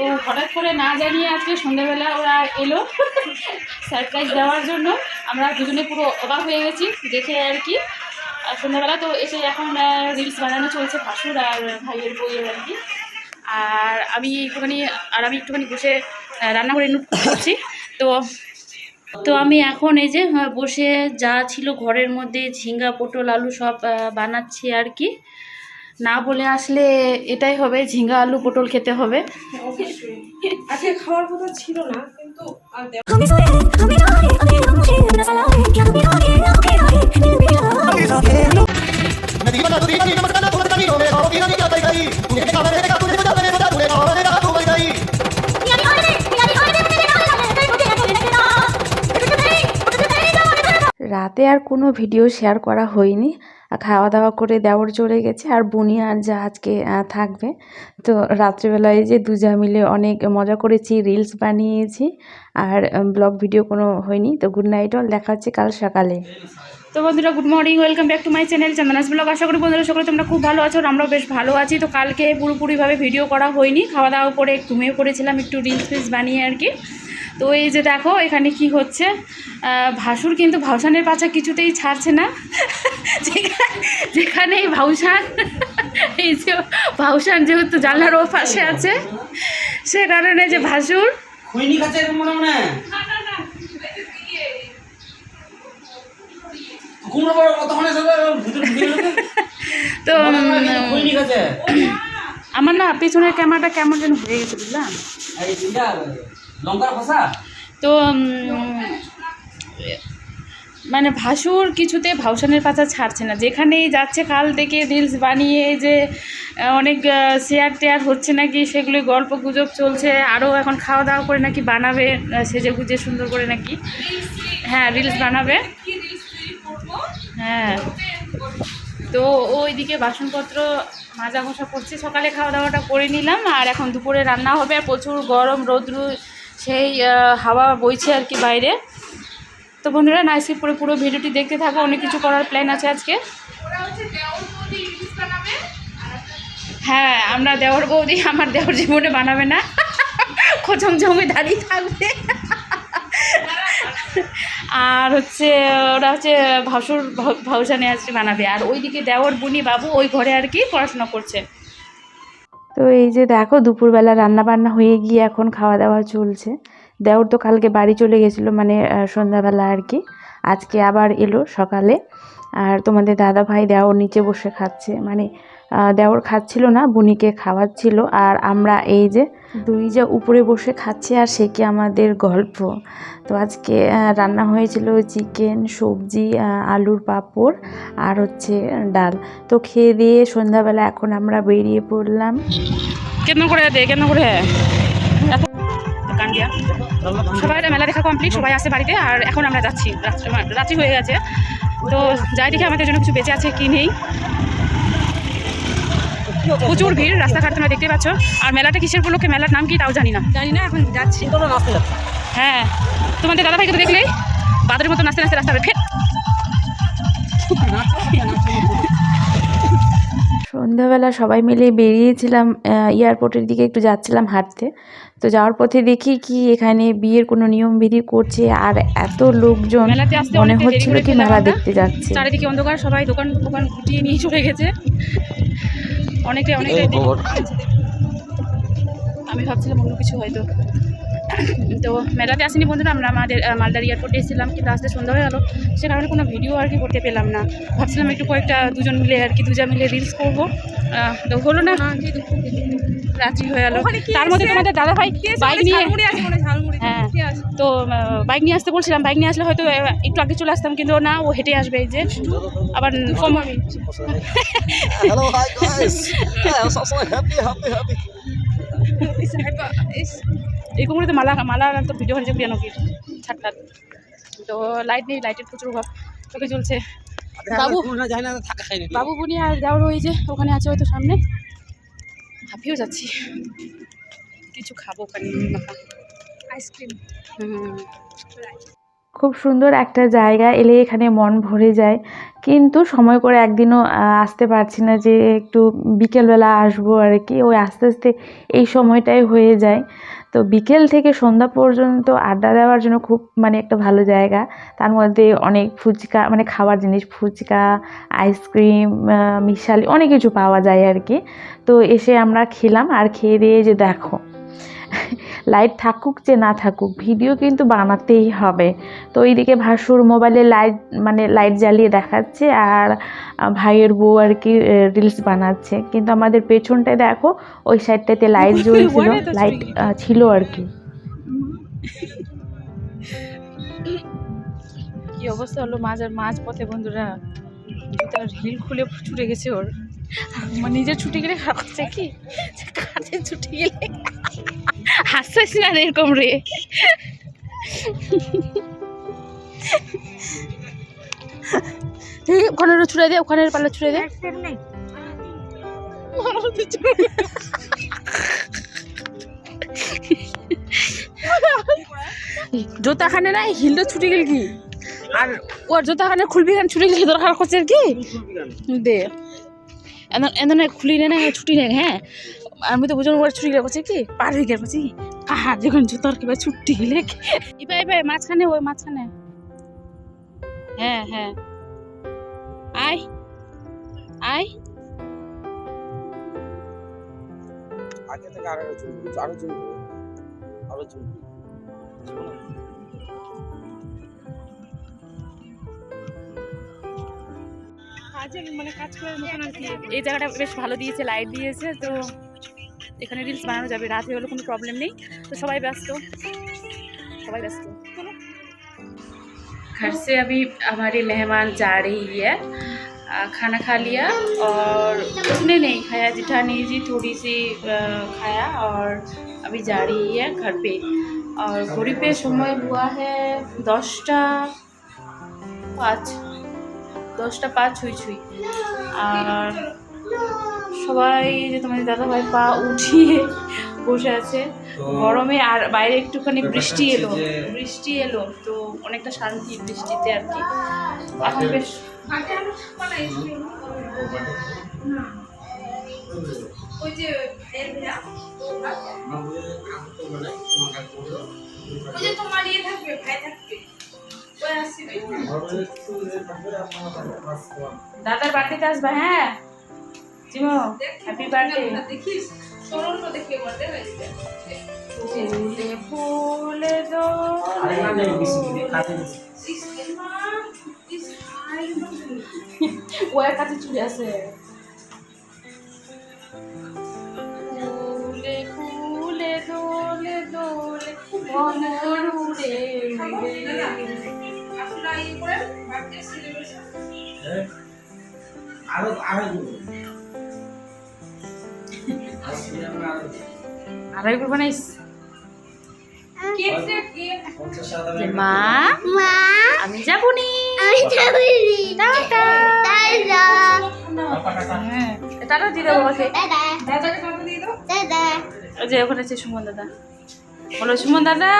তো হঠাৎ করে না জানিয়ে আজকে সন্ধ্যাবেলা ওরা এলো সারপ্রাইজ দেওয়ার জন্য। আমরা দুজনে পুরো অবাক হয়ে গেছি, দেখে আর কি। আর সন্ধ্যাবেলা তো এসে এখন রিলস বানানো চলছে ভাসুর আর ভাইয়ের বইয়ের আর কি। আর আমি একটুখানি, আর আমি একটুখানি বসে রান্না করে করছি। তো তো আমি এখন এই যে বসে যা ছিল ঘরের মধ্যে ঝিঙ্গা, পটল, আলু সব বানাচ্ছি আর কি। না বলে আসলে এটাই হবে ঝিঙ্গা আলু পটল খেতে হবে। রাতে আর কোনো ভিডিও শেয়ার করা হয়নি। খাওয়া দাওয়া করে দেওয়ার চলে গেছে। আর বুনি আর যা আজকে থাকবে। তো রাত্রিবেলায় যে দুজা মিলে অনেক মজা করেছি রিলস বানিয়েছি। আর ব্লগ ভিডিও কোনো হয়নি। তো গুড নাইট অল দেখা হচ্ছে কাল সকালে। তো বন্ধুরা good morning welcome back to my channel Chandana's blog আশা করি বন্ধুরা, সকলে তোমরা খুব ভালো আছো আমরাও বেশ ভালো আছি। তো কালকে পুরোপুরিভাবে ভিডিও করা হয়নি। খাওয়া দাওয়া করে ঘুমিয়ে পড়েছিলাম, একটু রিলস ফিলস বানিয়ে আর কি। তো এই যে দেখো এখানে কি হচ্ছে? ভাসুর কিন্তু ভাউসানের পাছা কিছুতেই ছাড়ছে না। যেখানে এই ভাউসান এই যে ভাউসান যেহেতু জানলার ও পাশে আছে সে কারণে যে ভাসুর তো। আমার না পেছনের ক্যামেরাটা কেমন যেন হয়ে গেছে বুঝলাম। তো মানে ভাসুর কিছুতে ভাউসানের পাতা ছাড়ছে না। যেখানেই যাচ্ছে কাল থেকে রিলস বানিয়ে যে অনেক শেয়ার টেয়ার হচ্ছে নাকি সেগুলি গল্প গুজব চলছে, আরও এখন খাওয়া দাওয়া করে নাকি বানাবে সেজে গুজে সুন্দর করে নাকি। হ্যাঁ রিলস বানাবে। হ্যাঁ। তো ওইদিকে বাসনপত্র মাজা ঘষা করছে, সকালে খাওয়া দাওয়াটা করে নিলাম, আর এখন দুপুরে রান্না হবে, আর প্রচুর গরম, রৌদ্র সেই হাওয়া বইছে আর কি বাইরে। তো বন্ধুরা না করে পুরো ভিডিওটি দেখতে থাকো, অনেক কিছু করার প্ল্যান আছে আজকে। হ্যাঁ আমরা দেওর বৌদি, আমার দেওর জীবনে বানাবে না। খচম জমে দাঁড়িয়ে থাকবে। আর হচ্ছে, ওরা হচ্ছে ভাসুর ভাউ- ভাউসানে আজকে বানাবে। আর ওইদিকে দেওর বুনি বাবু ওই ঘরে আর কি পড়াশোনা করছে। তো এই যে দেখো, দুপুরবেলা রান্না বান্না হয়ে গিয়ে এখন খাওয়া দাওয়া চলছে। দেওর তো কালকে বাড়ি চলে গেছিল মানে সন্ধ্যাবেলা আর কি। আজকে আবার এলো সকালে। আর তোমাদের দাদা ভাই দেওর নিচে বসে খাচ্ছে মানে দেওর খাচ্ছিল না, বুনিকে খাওয়াচ্ছিল। আর আমরা এই যে দুই যা উপরে বসে খাচ্ছি আর সে কি আমাদের গল্প। তো আজকে রান্না হয়েছিল চিকেন, সবজি আলুর পাঁপড় আর হচ্ছে ডাল। তো খেয়ে দিয়ে সন্ধ্যাবেলা এখন আমরা বেরিয়ে পড়লাম। কেন করে দে কেন করে? সবাই মেলা দেখা কমপ্লিট সবাই আসছে বাড়িতে। আর এখন আমরা যাচ্ছি রাত্রি হয়ে গেছে। তো যাই দেখে আমাদের জন্য কিছু বেঁচে আছে কি নেই। প্রচুর ভিড় রাস্তাঘাট তোমরা দেখতে পাচ্ছ। আর মেলাটা কিসের উপলক্ষে? মেলার নাম কি তাও জানি না। জানি না এখন যাচ্ছি। হ্যাঁ। তোমাদের দাদা ভাইকে তো দেখলেই বাদরের মতো নাচতে নাচতে রাস্তা ফের সন্ধ্যাবেলা সবাই মিলে বেরিয়েছিলাম আহ, এয়ারপোর্টের দিকে একটু যাচ্ছিলাম হাঁটতে। তো যাওয়ার পথে দেখি কি এখানে বিয়ের কোনো নিয়ম বিধি করছে আর এত লোকজন আসতে মনে হচ্ছিল কি মেলা দেখতে যাচ্ছে। চারিদিকে অন্ধকার সবাই দোকান দোকান গুটিয়ে নিয়ে চলে গেছে। অনেকটাই দেরি। আমি ভাবছিলাম অন্য কিছু হয়তো তো মেলাতে আসিনি বন্ধুরা আমরা আমাদের মালদার এয়ারপোর্টে এসেছিলাম কিন্তু আসতে সন্ধ্যা হয়ে গেলো। সে কারণে কোনো ভিডিও আর কি করতে পেলাম না। ভাবছিলাম একটু কয়েকটা দুজন মিলে আর কি দুজন মিলে রিলস করব। তো হলো না রাত্রি হয়ে গেলো। তার মধ্যে? তোমাদের দাদা ভাই বাইক নিয়ে মনে হয়, তো বাইক নিয়ে আসতে বলছিলাম বাইক নিয়ে আসলে হয়তো একটু আগে চলে আসতাম কিন্তু না ও হেঁটে আসবে এই যে। আবার কম আমি এই তো মালা মালা তো ভিডিও হয়েছে প্রিয়া নকির ছাটটাট তো লাইট নেই লাইটের প্রচুর অভাব। চোখে চলছে বাবু। না জানি না থাকা খাইনি। বাবু বুনি আর যাওয়ার ওই যে ওখানে আছে হয়তো সামনে। হাঁপিয়েও যাচ্ছি। কিছু খাব ওখানে আইসক্রিম হুম। খুব সুন্দর একটা জায়গা এলে এখানে মন ভরে যায়। কিন্তু সময় করে একদিনও আসতে পারছি না যে একটু বিকেলবেলা আসব আর কি। ওই আস্তে আস্তে এই সময়টাই হয়ে যায়। তো বিকেল থেকে সন্ধ্যা পর্যন্ত আড্ডা দেওয়ার জন্য খুব মানে একটা ভালো জায়গা। তার মধ্যে অনেক ফুচকা মানে খাবার জিনিস, ফুচকা, আইসক্রিম মিশালি অনেক কিছু পাওয়া যায় আর কি। তো এসে আমরা খেলাম আর খেয়ে দিয়ে যে দেখো। লাইট থাকুক যে না থাকুক ভিডিও কিন্তু বানাতেই হবে। তো এইদিকে ভাসুর মোবাইলে লাইট মানে লাইট জ্বালিয়ে দেখাচ্ছে আর ভাইয়ের বউ আর কি রিলস বানাচ্ছে। কিন্তু আমাদের পেছনটায় দেখো ওই সাইডটাতে লাইট জ্বলছিল লাইট ছিল আর কি। কি অবস্থা হলো মাঝ আর মাঝ পথে বন্ধুরা? জুতার হিল খুলে ছুটে গেছে ওর। আমার নিজের ছুটে গেলে খারাপ কি? কাজে ছুটে গেলে। হাসতেছি না রে এরকম রে? এই, ওখানে ছুড়ে দে ওখানে পাল্লা ছুড়ে দে। জোতাখানে না হিলটা ছুটে গেল কি? আর ওর জোতাখানে খুলবি খান ছুটে গেলে দরকার করছে আর কি দে। এমন খুলি নে না ছুটি নে হ্যাঁ? আমি তো বুঝলাম ওর ছুটি করছে কি? পাড়ি গেলে করছি কাহার যখন জুতোর কিবা ছুটি গেলে ইবা ইবা মাঝখানে ওই মাঝখানে। হ্যাঁ হ্যাঁ। আয় আয়। আগে থেকে আরও চলবে আরও চলবে আরও চলবে এই জায়গাটা বেশ ভালো দিয়েছে লাইট দিয়েছে তো এখানে রিলস বানানো যাবে রাতে হলে কোনো প্রবলেম নেই তো সবাই ব্যস্ত সবাই ব্যস্ত घर से अभी हमारे मेहमान जा रही है आ, खाना खा लिया और उसने नहीं खाया जिठानी जी थोड़ी सी आ, खाया और अभी जा रही है घर पे और घड़ी पे समय हुआ है दसटा पाँच দশটা পাঁচ ছুঁই ছুঁই আর সবাই যে তোমাদের দাদাভাই পা উঠিয়ে বসে আছে। গরমে আর বাইরে একটুখানি বৃষ্টি এলো। বৃষ্টি এলো তো অনেকটা শান্তি বৃষ্টিতে আর কি। এখন বেশ দাদার বাড়িতে আসবে হ্যাঁ? জিমো হ্যাপি বার্থডে ফুলে ফুলে দো ও এর কাছে চলে আসে। ফুলে ফুলে দোলে দোলে মন উড়ে উড়ে আরও আরও আড়াই করে বানাইস। মা? মা? আমি যাবনি। আমি যাবি টাটা টাটা হ্যাঁ। টাটা দিয়ে টাটা ওই যে ওখানে আছে সুমন দাদা। বলো সুমন দাদা।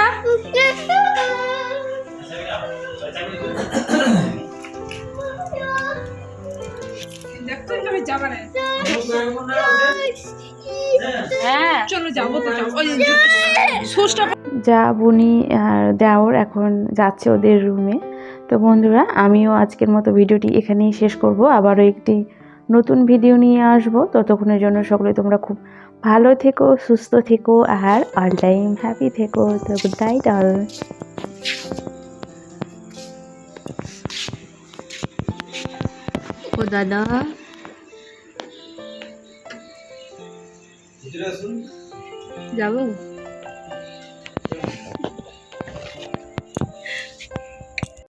হ্যাঁ। চলো যাব তো যাব। সুচটা যা বুনি আর দেওর এখন যাচ্ছে ওদের রুমে। তো বন্ধুরা আমিও আজকের মতো ভিডিওটি এখানেই শেষ করব। আবারও একটি নতুন ভিডিও নিয়ে আসব। ততক্ষণের জন্য সকলে তোমরা খুব ভালো থেকো সুস্থ থেকো আর অল টাইম হ্যাপি থেকো। তো গুড নাইট অল ও দাদা। যাব?